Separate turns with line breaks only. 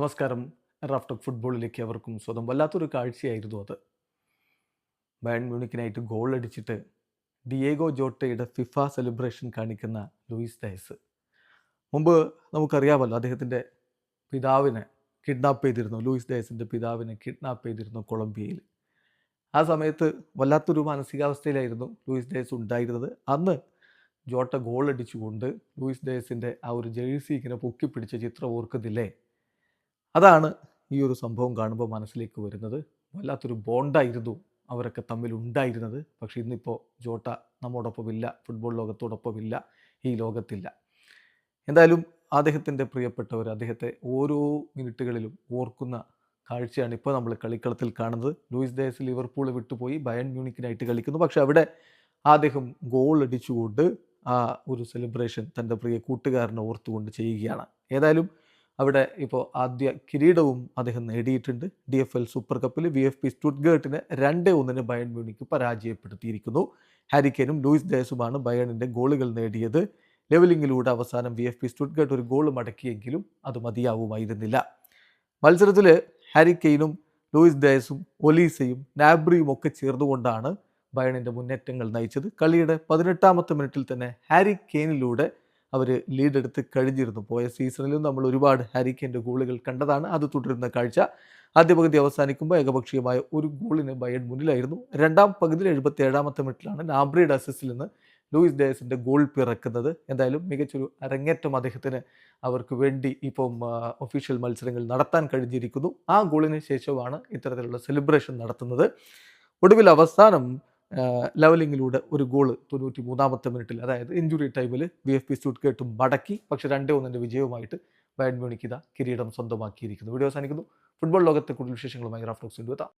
നമസ്കാരം. റാഫ്റ്റോക്ക് ഫുട്ബോളിലേക്ക് അവർക്കും സ്വന്തം വല്ലാത്തൊരു കാഴ്ചയായിരുന്നു അത്. ബയൺ മ്യൂണിക്കിനായിട്ട് ഗോൾ അടിച്ചിട്ട് ഡിയേഗോ ജോട്ടയുടെ ഫിഫ സെലിബ്രേഷൻ കാണിക്കുന്ന ലൂയിസ് ഡയസ്. മുമ്പ് നമുക്കറിയാമല്ലോ അദ്ദേഹത്തിന്റെ പിതാവിനെ കിഡ്നാപ്പ് ചെയ്തിരുന്നു. ലൂയിസ് ഡയസിന്റെ പിതാവിനെ കിഡ്നാപ്പ് ചെയ്തിരുന്നു കൊളംബിയയിൽ. ആ സമയത്ത് വല്ലാത്തൊരു മാനസികാവസ്ഥയിലായിരുന്നു ലൂയിസ് ഡയസ് ഉണ്ടായിരുന്നത്. അന്ന് ജോട്ട ഗോൾ അടിച്ചുകൊണ്ട് ലൂയിസ് ഡയസിന്റെ ആ ഒരു ജേഴ്സി ഇങ്ങനെ പൊക്കിപ്പിടിച്ച ചിത്രം ഓർക്കുന്നില്ലേ? അതാണ് ഈ ഒരു സംഭവം കാണുമ്പോൾ മനസ്സിലേക്ക് വരുന്നത്. വല്ലാത്തൊരു ബോണ്ടായിരുന്നു അവരൊക്കെ തമ്മിൽ ഉണ്ടായിരുന്നത്. പക്ഷേ ഇന്നിപ്പോൾ ജോട്ട നമ്മോടൊപ്പമില്ല ഫുട്ബോൾ ലോകത്തോടൊപ്പമില്ല ഈ ലോകത്തില്ല. എന്തായാലും അദ്ദേഹത്തിന്റെ പ്രിയപ്പെട്ടവർ അദ്ദേഹത്തെ ഓരോ മിനിറ്റുകളിലും ഓർക്കുന്ന കാഴ്ചയാണ് ഇപ്പോൾ നമ്മൾ കളിക്കളത്തിൽ കാണുന്നത്. ലൂയിസ് ഡേസ് ലിവർപൂൾ വിട്ടുപോയി ബയൺ മ്യൂണിക്കിനായിട്ട് കളിക്കുന്നു. പക്ഷേ അവിടെ അദ്ദേഹം ഗോൾ അടിച്ചുകൊണ്ട് ആ ഒരു സെലിബ്രേഷൻ തന്റെ പ്രിയ കൂട്ടുകാരനെ ഓർത്തുകൊണ്ട് ചെയ്യുകയാണ്. ഏതായാലും അവിടെ ഇപ്പോൾ ആദ്യ കിരീടവും അദ്ദേഹം നേടിയിട്ടുണ്ട്. ഡി എഫ് എൽ സൂപ്പർ കപ്പിൽ വി എഫ് പി സ്റ്റുഡ്ഗേർട്ടിനെ രണ്ട് ഒന്നിന് ബയൺ മ്യൂണിക്ക് പരാജയപ്പെടുത്തിയിരിക്കുന്നു. ഹാരിക്കേനും ലൂയിസ് ഡയസുമാണ് ബയണിന്റെ ഗോളുകൾ നേടിയത്. ലെവലിംഗിലൂടെ അവസാനം വി എഫ് പി സ്റ്റുഡ്ഗേർട്ട് ഒരു ഗോൾ മടക്കിയെങ്കിലും അത് മതിയാവുമായിരുന്നില്ല. മത്സരത്തിൽ ഹാരിക്കെയിനും ലൂയിസ് ഡയസും ഒലീസയും നാബ്രിയും ഒക്കെ ചേർന്നുകൊണ്ടാണ് ബയണിന്റെ മുന്നേറ്റങ്ങൾ നയിച്ചത്. കളിയുടെ പതിനെട്ടാമത്തെ മിനിറ്റിൽ തന്നെ ഹാരി കെയിനിലൂടെ അവർ ലീഡെടുത്ത് കഴിഞ്ഞിരുന്നു. പോയ സീസണിലും നമ്മൾ ഒരുപാട് ഹാരി ഗോളുകൾ കണ്ടതാണ്. അത് തുടരുന്ന കാഴ്ച ആദ്യ പകുതി അവസാനിക്കുമ്പോൾ ഏകപക്ഷീയമായ ഒരു ഗോളിന് ബയൺ മുന്നിലായിരുന്നു. രണ്ടാം പകുതിയിൽ എഴുപത്തി ഏഴാമത്തെ മിനിറ്റിലാണ് നാബ്രിയുടെ അസിസ്റ്റിൽ നിന്ന് ലൂയിസ് ഡയസിന്റെ ഗോൾ പിറക്കുന്നത്. എന്തായാലും മികച്ചൊരു അരങ്ങേറ്റം അദ്ദേഹത്തിന് അവർക്ക് വേണ്ടി ഇപ്പം ഒഫീഷ്യൽ മത്സരങ്ങൾ നടത്താൻ കഴിഞ്ഞിരിക്കുന്നു. ആ ഗോളിന് ശേഷമാണ് ഇത്തരത്തിലുള്ള സെലിബ്രേഷൻ നടത്തുന്നത്. ഒടുവിൽ അവസാനം ലെവലിങ്ങിലൂടെ ഒരു ഗോൾ തൊണ്ണൂറ്റി മൂന്നാമത്തെ മിനിറ്റിൽ അതായത് ഇഞ്ചുറി ടൈമിൽ വി എഫ് പി സ്റ്റുഡ്ഗേട്ടും മടക്കി പക്ഷെ രണ്ടേ ഒന്നിന്റെ വിജയവുമായിട്ട് ബയൺ മ്യൂണിക്ക് കിരീടം സ്വന്തമാക്കിയിരിക്കുന്നു. വീഡിയോ അവസാനിക്കുന്നു. ഫുട്ബോൾ ലോകത്തെ കൂടുതൽ വിശേഷങ്ങളുമായി റാഫ്റ്റോക്സ് എത്താം.